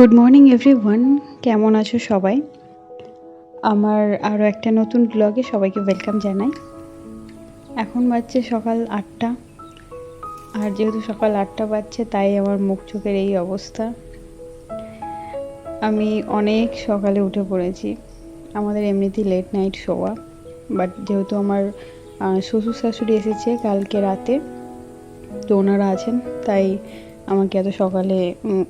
Good morning everyone কেমন আছো সবাই? আমার আরও একটা নতুন ব্লগে সবাইকে ওয়েলকাম জানাই। এখন বাজছে সকাল আটটা। আর যেহেতু সকাল আটটা বাজছে, তাই আমার মুখ চোখের এই অবস্থা। আমি অনেক সকালে উঠে পড়েছি। আমাদের এমনিতেই লেট নাইট শোয়া। বাট যেহেতু আমার শ্বশুর শাশুড়ি এসেছে কালকে রাতে, তো ওনারা আছেন, তাই আমাকে এত সকালে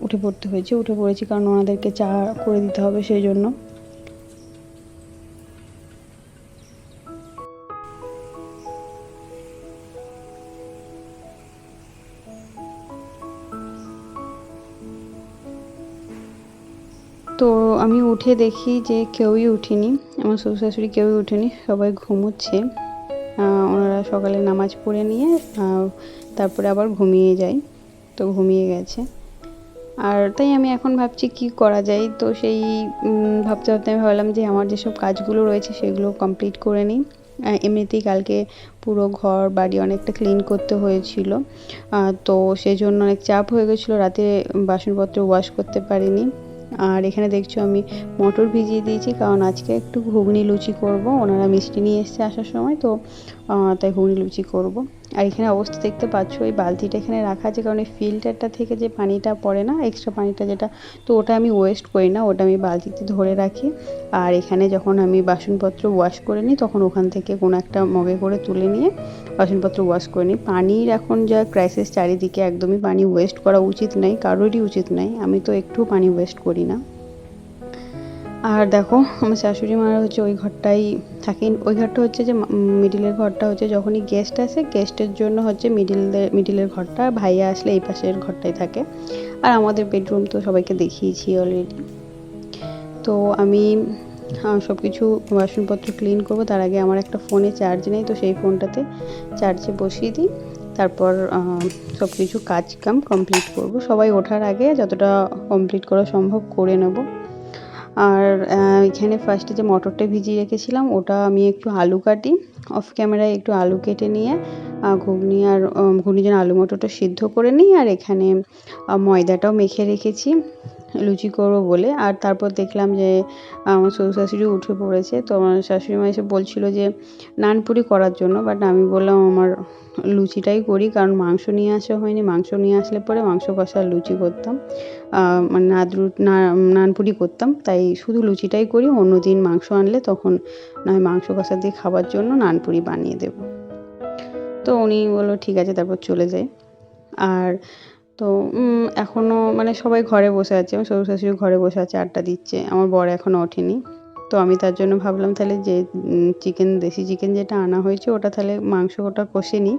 উঠে পড়তে হয়েছে। উঠে পড়েছি কারণ ওনাদেরকে চা করে দিতে হবে সেই জন্য। তো আমি উঠে দেখি যে কেউই উঠিনি। আমার শ্বশুর শাশুড়ি কেউই উঠেনি, সবাই ঘুমোচ্ছে। ওনারা সকালে নামাজ পড়ে নিয়ে তারপরে আবার ঘুমিয়ে যায় তো ঘুমিয়ে গেছে। আর তাই আমি এখন ভাবছি কি করা যায়? তো সেই ভাবতে ভাবতে আমি ভাবলাম যে আমার যেসব কাজগুলো রয়েছে সেগুলো কমপ্লিট করে নিই। এমনিতেই কালকে পুরো ঘর, বাড়ি অনেকটা ক্লিন করতে হয়েছিল। তো সেই জন্য অনেক চাপ হয়ে গেছিল, রাতে বাসনপত্র ওয়াশ করতে পারিনি। আর এখানে দেখছ আমি মটর ভিজিয়ে দিয়েছি, কারণ আজকে একটু ঘুগনি লুচি করব। ওনারা মিষ্টি নিয়ে এসছে আসার সময়, তো তাই ঘুগনি লুচি করব। আর এখানে অবস্থা দেখতে পাচ্ছ, এই বালতিটা এখানে রাখা আছে, কারণ এই ফিল্টারটা থেকে যে পানিটা পড়ে না এক্সট্রা পানিটা যেটা, তো ওটা আমি ওয়েস্ট করি না, ওটা আমি বালতিতে ধরে রাখি। আর এখানে যখন আমি বাসনপত্র ওয়াশ করে নিই, তখন ওখান থেকে কোনো একটা মগে করে তুলে নিয়ে বাসনপত্র ওয়াশ করে নিই। পানির এখন যা ক্রাইসিস চারিদিকে একদমই পানি ওয়েস্ট করা উচিত নয় কারোরই উচিত নয় আমি তো একটু পানি ওয়েস্ট করি না। আর দেখো, আমার শাশুড়ি মারা হচ্ছে ওই ঘরটাই থাকেন। ওই ঘরটা হচ্ছে যে মিডিলের ঘরটা হচ্ছে যখনই গেস্ট আসে গেস্টের জন্য হচ্ছে মিডিল মিডিলের ঘরটা, ভাইয়া আসলে এই পাশের ঘরটাই থাকে। আর আমাদের বেডরুম তো সবাইকে দেখিয়েছি অলরেডি তো আমি সব কিছু বাসনপত্র ক্লিন করব। তার আগে আমার একটা ফোনে চার্জ নেই, তো সেই ফোনটাতে চার্জে বসিয়ে দিই। তারপর সব কিছু কাজ কাম কমপ্লিট করব। সবাই ওঠার আগে যতটা কমপ্লিট করা সম্ভব করে নেব। আর এখানে ফার্স্টে যে মটরটা ভিজিয়ে রেখেছিলাম, ওটা আমি একটু আলু কাটি অফ ক্যামেরায় একটু আলু কেটে নিয়ে ঘুগনি আর ঘুগনি যেন আলু মটরটা সিদ্ধ করে নিই, আর এখানে ময়দাটাও মেখে রেখেছি। লুচি করব বলে। আর তারপর দেখলাম যে, আমার শ্বশুর শাশুড়ি উঠে পড়েছে। তো আমার শাশুড়ি মা এসে বলছিল যে, নানপুরি করার জন্য। বাট আমি বললাম, আমার লুচিটাই করি। কারণ মাংস নিয়ে আসা হয়নি। মাংস নিয়ে আসলে পরে মাংস কষা লুচি করতাম। মানে নাদরু, না, নানপুরি করতাম। তাই শুধু লুচিটাই করি। অন্য দিন মাংস আনলে তখন নয় মাংস কষা দিয়ে খাবার জন্য নানপুরি বানিয়ে দেবো। তো উনি বলল, ঠিক আছে। তারপর চলে যায় আর তো এখনও মানে সবাই ঘরে বসে আছে, আমার শ্বশুর শাশুড়ি ঘরে বসে আছে, আড্ডা দিচ্ছে, আমার বর এখনও ওঠেনি। তো আমি তার জন্য ভাবলাম তাহলে যে চিকেন, দেশি চিকেন যেটা আনা হয়েছে, ওটা তাহলে মাংস ওটা কষে নিই।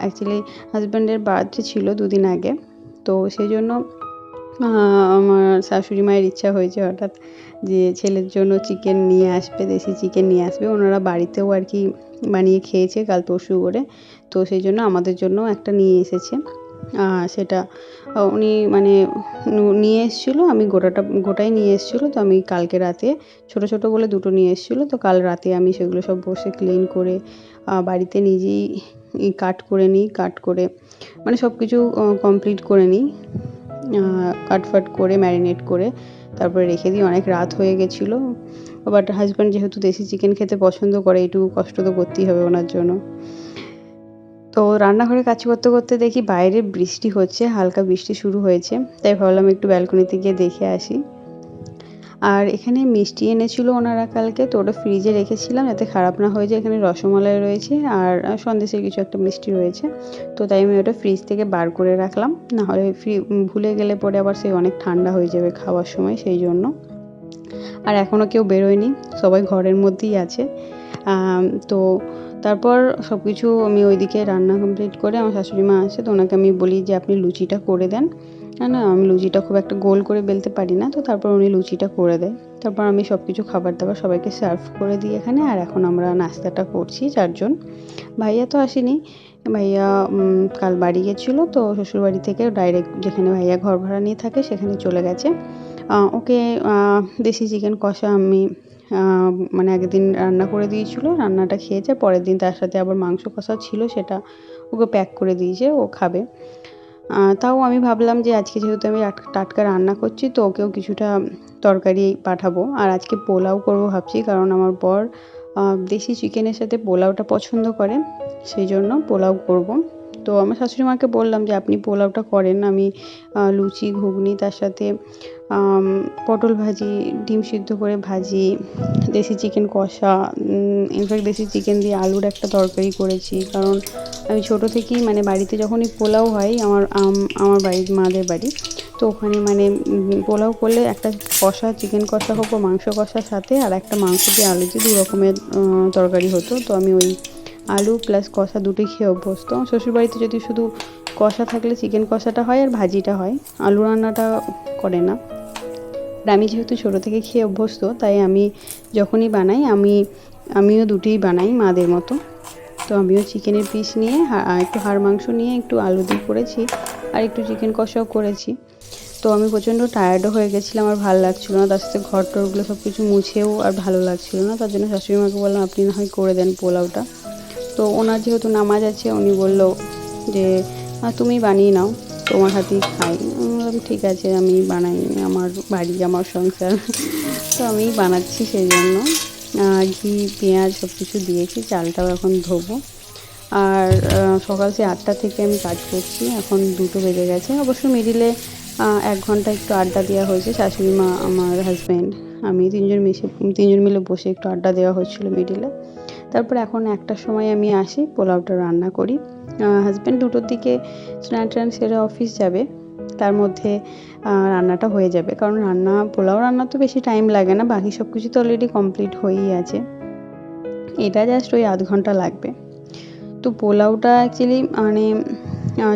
অ্যাকচুয়ালি হাজব্যান্ডের বার্থডে ছিল দুদিন আগে, তো সেই জন্য আমার শাশুড়ি মায়ের ইচ্ছা হয়েছে হঠাৎ যে, ছেলের জন্য চিকেন নিয়ে আসবে, দেশি চিকেন নিয়ে আসবে, ওনারা বাড়িতেও আর কি বানিয়ে খেয়েছে কাল পরশু করে, তো সেই জন্য আমাদের জন্য একটা নিয়ে এসেছে। সেটা উনি মানে নিয়ে এসেছিল, আমি গোটাটা, গোটাই নিয়ে এসেছিল, তো আমি কালকে রাতে ছোট ছোট বলে দুটো নিয়ে এসেছিল, তো কাল রাতে আমি সেগুলো সব বসে ক্লিন করে বাড়িতে নিজেই কাট করে নিই, কাট করে মানে সব কিছু কমপ্লিট করে নিই কাট ফাট করে ম্যারিনেট করে, তারপরে রেখে দিই, অনেক রাত হয়ে গেছিল বাট হাজব্যান্ড যেহেতু দেশি চিকেন খেতে পছন্দ করে একটু কষ্ট তো করতেই হবে ওনার জন্য। তো রান্নাঘরে কাজ করতে করতে দেখি বাইরে বৃষ্টি হচ্ছে, হালকা বৃষ্টি শুরু হয়েছে, তাই ভাবলাম একটু ব্যালকনিতে গিয়ে দেখে আসি। আর এখানে মিষ্টি এনেছিল ওনারা কালকে, তো ওটা ফ্রিজে রেখেছিলাম যাতে খারাপ না হয়ে যায়, এখানে রসমালাই রয়েছে আর সন্দেশের কিছু একটা মিষ্টি রয়েছে। তো তাই আমি ওটা ফ্রিজ থেকে বার করে রাখলাম, না হলে ফ্রি, ভুলে গেলে পরে আবার সেই অনেক ঠান্ডা হয়ে যাবে খাওয়ার সময় সেই জন্য। আর এখনও কেউ বেরোয়নি, সবাই ঘরের মধ্যেই আছে। তো তারপর সব কিছু আমি ওইদিকে রান্না কমপ্লিট করে আমার শাশুড়ি মা আসে, তো ওনাকে আমি বলি যে আপনি লুচিটা করে দেন। না না, আমি লুচিটা খুব একটা গোল করে বেলতে পারি না, তো তারপর উনি লুচিটা করে দেয়। তারপর আমি সব কিছু খাবার দাবার সবাইকে সার্ভ করে দিই এখানে, আর এখন আমরা নাস্তাটা করছি চারজন। ভাইয়া তো আসেনি, ভাইয়া কাল বাড়ি গেছিল, তো শ্বশুরবাড়ি থেকে ডাইরেক্ট যেখানে ভাইয়া ঘর ভাড়া নিয়ে থাকে সেখানে চলে গেছে। ওকে দেশি চিকেন কষা আমি মানে আগের দিন রান্না করে দিয়েছিল, রান্নাটা খেয়েছে, পরের দিন তার সাথে আবার মাংস কষা ছিল, সেটা ওকে প্যাক করে দিয়েছে, ও খাবে। তাও আমি ভাবলাম যে আজকে যেহেতু আমি টাট- টাটকা রান্না করছি, তো ওকেও কিছুটা তরকারি পাঠাবো। আর আজকে পোলাও করব ভাবছি, কারণ আমার বর দেশি চিকেনের সাথে পোলাওটা পছন্দ করে, সেই জন্য পোলাও করব। তো আমার শাশুড়ি মাকে বললাম যে, আপনি পোলাওটা করেন আমি লুচি, ঘুগনি, তার সাথে পটল ভাজি, ডিম সিদ্ধ করে ভাজি, দেশি চিকেন কষা ইনফ্যাক্ট দেশি চিকেন দিয়ে আলুর একটা তরকারি করেছি। কারণ আমি ছোট থেকেই মানে বাড়িতে যখনই পোলাও হয়, আমার আমার বাড়ির মাদের বাড়ি, তো ওখানে মানে পোলাও করলে একটা কষা, চিকেন কষা হোক মাংস কষার সাথে আর একটা মাংস দিয়ে আলু দিয়ে দু রকমের তরকারি হতো। তো আমি ওই আলু প্লাস কষা দুটোই খেয়ে অভ্যস্ত। শ্বশুরবাড়িতে যদি শুধু কষা থাকলে চিকেন কষাটা হয় আর ভাজিটা হয়, আলু রান্নাটা করে না। আর আমি যেহেতু ছোটো থেকে খেয়ে অভ্যস্ত, তাই আমি যখনই বানাই, আমি, আমিও দুটোই বানাই মাদের মতো। তো আমিও চিকেনের পিস নিয়ে একটু হাড় মাংস নিয়ে, একটু আলু দিয়ে করেছি আর একটু চিকেন কষাও করেছি। তো আমি প্রচণ্ড টায়ার্ডও হয়ে গেছিলাম আর ভালো লাগছিল না। তার সাথে ঘর টরগুলো সব কিছু মুছেও আর ভালো লাগছিল না। তার জন্য শাশুড়ি মাকে বললাম, আপনি না হয় করে দেন পোলাওটা। তো ওনার যেহেতু নামাজ আছে, উনি বলল যে তুমি বানিয়ে নাও, তোমার হাতেই খাই। ঠিক আছে, আমি বানাই, আমার বাড়ি, আমার সংসার। তো আমি বানাচ্ছি সেই জন্য। ঘি, পেঁয়াজ সব কিছু দিয়েছি, চালটাও এখন ধোবো। আর সকাল সে আটটা থেকে আমি কাজ করছি, এখন দুটো বেজে গেছে। অবশ্য মিডিলে এক ঘণ্টা একটু আড্ডা দেওয়া হয়েছে, শাশুড়ি মা, আমার হাজব্যান্ড আমি তিনজন মিশে, তিনজন মিলে বসে একটু আড্ডা দেওয়া হচ্ছিল মিডিলে। তারপর এখন একটার সময় আমি আসি, পোলাওটা রান্না করি। হাজব্যান্ড দুটোর দিকে স্নান টান সেরে অফিস যাবে, তার মধ্যে রান্নাটা হয়ে যাবে। কারণ রান্না, পোলাও রান্না তো বেশি টাইম লাগে না, বাকি সব কিছু তো অলরেডি কমপ্লিট হয়েই আছে। এটা জাস্ট ওই আধ ঘণ্টা লাগবে। তো পোলাওটা অ্যাকচুয়ালি মানে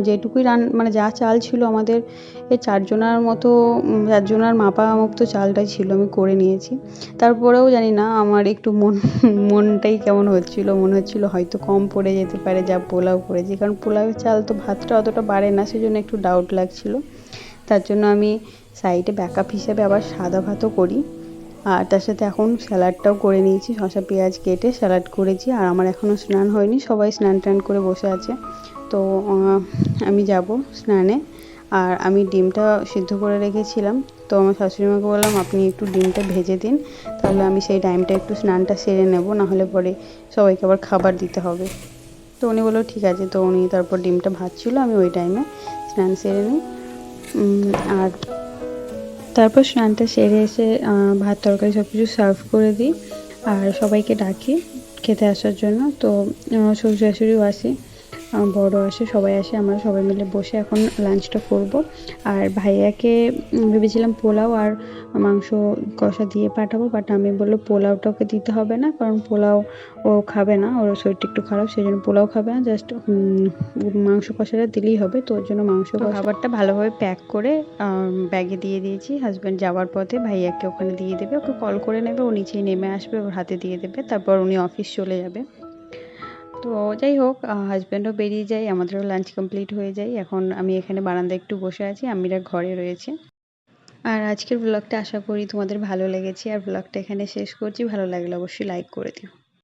যেটুকুই রান মানে যা চাল ছিল আমাদের, এই চারজনার মতো চারজনার মাপা মতো চালটাই ছিল, আমি করে নিয়েছি। তারপরেও জানি না, আমার একটু মন, মনটাই কেমন হচ্ছিল, মনে হচ্ছিল হয়তো কম পড়ে যেতে পারে, যা পোলাও করেছি। কারণ পোলাওয়ের চাল তো ভাতটা অতটা বাড়ে না, সেজন্য একটু ডাউট লাগছিল। তার জন্য আমি সাইডে ব্যাকআপ হিসেবে আবার সাদা ভাতও করি। আর তার সাথে এখন স্যালাডটাও করে নিয়েছি, শসা, পেঁয়াজ কেটে স্যালাড করেছি। আর আমার এখনও স্নান হয়নি, সবাই স্নান টান করে বসে আছে। তো আমি যাব স্নানে। আর আমি ডিমটা সিদ্ধ করে রেখেছিলাম। তো আমার শাশুড়ি মাকে বললাম, আপনি একটু ডিমটা ভেজে দিন। তাহলে আমি সেই টাইমটা একটু স্নানটা সেরে নেব। নাহলে পরে সবাইকে আবার খাবার দিতে হবে। তো উনি বলল, ঠিক আছে। তো উনি তারপর ডিমটা ভাজছিল। আমি ওই টাইমে স্নান সেরে নিই। আর তারপর স্নানটা সেরে এসে ভাত তরকারি সব কিছু সার্ভ করে দিই। আর সবাইকে ডাকি খেতে আসার জন্য। তো শ্বশুর শাশুড়িও আসে। বড় আসে সবাই আসে আমরা সবাই মিলে বসে এখন লাঞ্চটা করব। আর ভাইয়াকে ভেবেছিলাম পোলাও আর মাংস কষা দিয়ে পাঠাবো বাট আমি বলল পোলাওটা ওকে দিতে হবে না কারণ পোলাও ও খাবে না ওর শরীরটা একটু খারাপ সেই জন্য পোলাও খাবে না জাস্ট মাংস কষাটা দিলেই হবে তো ওর জন্য মাংস খাবারটা ভালোভাবে প্যাক করে ব্যাগে দিয়ে দিয়েছি হাজব্যান্ড যাওয়ার পথে ভাইয়াকে ওখানে দিয়ে দেবে ওকে কল করে নেবে ও নিচেই নেমে আসবে ওর হাতে দিয়ে দেবে তারপর উনি অফিস চলে যাবে। তো যাই হোক হাজব্যান্ডও বেরিয়ে যায়, আমাদেরও লাঞ্চ কমপ্লিট হয়ে যায়। এখন আমি এখানে বারান্দায় একটু বসে আছি, আমিরা ঘরে রয়েছে। আর আজকের ব্লগটা আশা করি তোমাদের ভালো লেগেছে। আর ব্লগটা এখানে শেষ করছি। ভালো লাগলে অবশ্যই লাইক করে দিও।